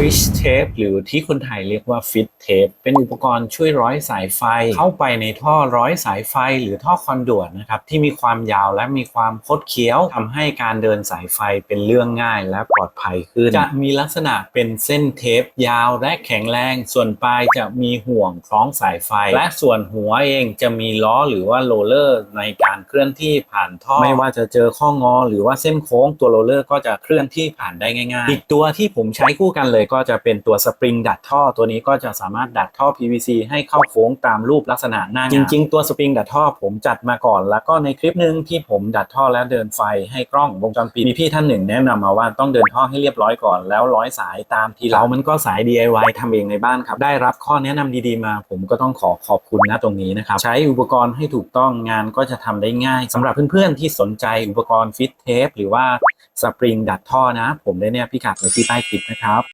Fish Tape หรือที่คนไทยเรียกว่า Fit Tape เป็นอุปกรณ์ช่วยร้อยสายไฟ เข้าไปในท่อร้อยสายไฟหรือท่อคอนดูดนะครับ ที่มีความยาวและมีความคดเคี้ยวทำให้การเดินสายไฟเป็นเรื่องง่ายและปลอดภัยขึ้น จะมีลักษณะเป็นเส้นเทปยาวและแข็งแรง ส่วนปลายจะมีห่วงคล้องสายไฟ และส่วนหัวเองจะมีล้อหรือว่าโรลเลอร์ในการเคลื่อนที่ผ่านท่อ ไม่ว่าจะเจอข้องอ หรือว่าเส้นโค้งตัวโรลเลอร์ก็จะเคลื่อนที่ผ่านได้ง่ายๆ อีกตัวที่ผมใช้คู่กันเลยก็จะเป็นตัวสปริงดัดท่อ ตัวนี้ก็จะสามารถดัดท่อ PVC ให้เข้าโค้งตามรูปลักษณะหน้างานจริง ๆ ตัวสปริงดัดท่อผมจัดมาก่อน แล้วก็ในคลิปหนึ่งที่ผมดัดท่อแล้วเดินไฟให้กล้องวงจรปิดมีพี่ท่านหนึ่งแนะนำมาว่าต้องเดินท่อให้เรียบร้อยก่อนแล้วร้อยสายตามทีเรามันก็สาย DIY ทำเองในบ้านครับได้รับข้อแนะนำดีๆมา ผมก็ต้องขอขอบคุณนะตรงนี้นะครับใช้อุปกรณ์ให้ถูกต้องงานก็จะทำได้ง่ายสำหรับเพื่อนๆที่สนใจอุปกรณ์ฟิตเทปหรือว่าสปริงดัดท่อนะ ผมได้เนี่ยพิกัดไว้ที่ใต้คลิปนะครับ